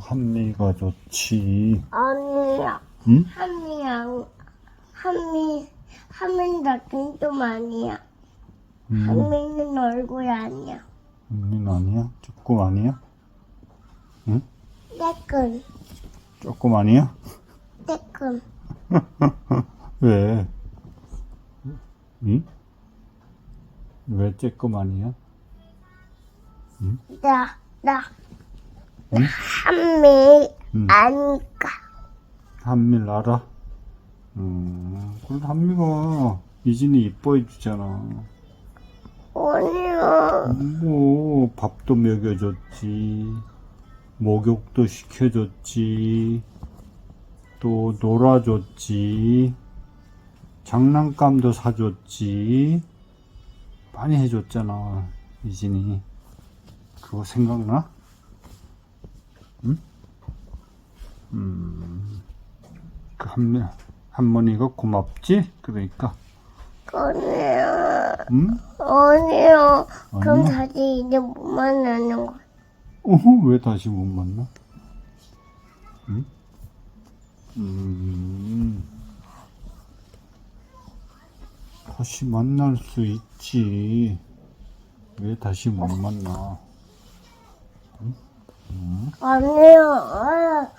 한미가 좋지. 아니야. 응? 한미양, 한미, 한미는 나좀 좀 아니야. 음, 한미는 얼굴 아니야. 한미는 아니야? 조금 아니야? 응? 떼끔, 조금 아니야? 떼끔. 왜? 응? 왜 조금 아니야? 나, 나, 응? 한미 응. 아니까. 한미를 알아? 음, 그래도 한미가 이진이 이뻐해 주잖아. 아니야. 뭐, 밥도 먹여줬지, 목욕도 시켜줬지, 또 놀아줬지, 장난감도 사줬지, 많이 해줬잖아, 이진이. 그거 생각나? 응? 음, 그 한미, 할머니가 고맙지? 그러니까, 아니야. 응? 아니야. 그럼 아니야? 다시 이제 못 만나는 거야. 어허, 왜 다시 못 만나? 응? 음, 다시 만날 수 있지. 왜 다시 못 만나? 아니야.